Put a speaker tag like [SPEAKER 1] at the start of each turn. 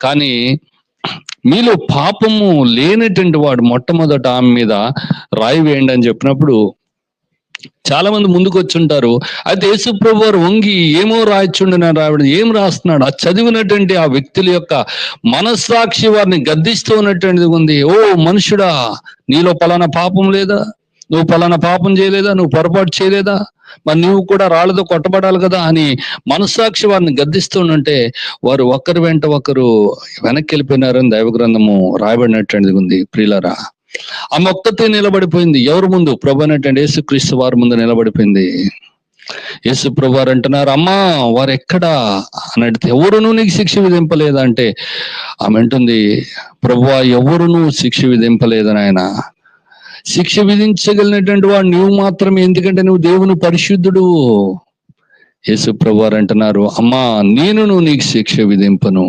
[SPEAKER 1] కానీ మీలో పాపము లేనటువంటి వాడు మొట్టమొదట ఆమె మీద రాయి వేయండి అని చెప్పినప్పుడు చాలా మంది ముందుకు వచ్చి ఉంటారు అయితే యేసుప్రభు వారు వంగి ఏమో రాయచుండి నేను రాయడం ఏం రాస్తున్నాడు? ఆ చదివినటువంటి ఆ వ్యక్తుల యొక్క మనస్సాక్షి వారిని గద్దిస్తూ ఉన్నటువంటిది ఉంది. ఓ మనుషుడా నీలో పలానా పాపం లేదా? నువ్వు పలానా పాపం చేయలేదా? నువ్వు పొరపాటు చేయలేదా? మరి నువ్వు కూడా రాళ్ళతో కొట్టబడాలి కదా అని మనస్సాక్షి వారిని గద్దిస్తుంటే వారు ఒకరి వెంట ఒకరు వెనక్కి వెళ్ళిపోయినారని దైవ గ్రంథము రాయబడినటువంటిది ఉంది ప్రియులరా. ఆమె ఒక్కతే నిలబడిపోయింది. ఎవరు ముందు? ప్రభు అనేటువంటి యేసుక్రీస్తు వారి ముందు నిలబడిపోయింది. యేసు ప్రభు వారు అంటున్నారు అమ్మా వారు ఎక్కడా? అని అడిగితే ఎవరును నీకు శిక్ష విధింపలేదా? అంటే ఆమె అంటుంది ప్రభువా ఎవరును శిక్ష విధింపలేదని ఆయన శిక్ష విధించగలిగినటువంటి వాడు నువ్వు మాత్రమే ఎందుకంటే నువ్వు దేవుని పరిశుద్ధుడు. యేసు ప్రభు అంటున్నారు అమ్మా నేను నీకు శిక్ష విధింపను.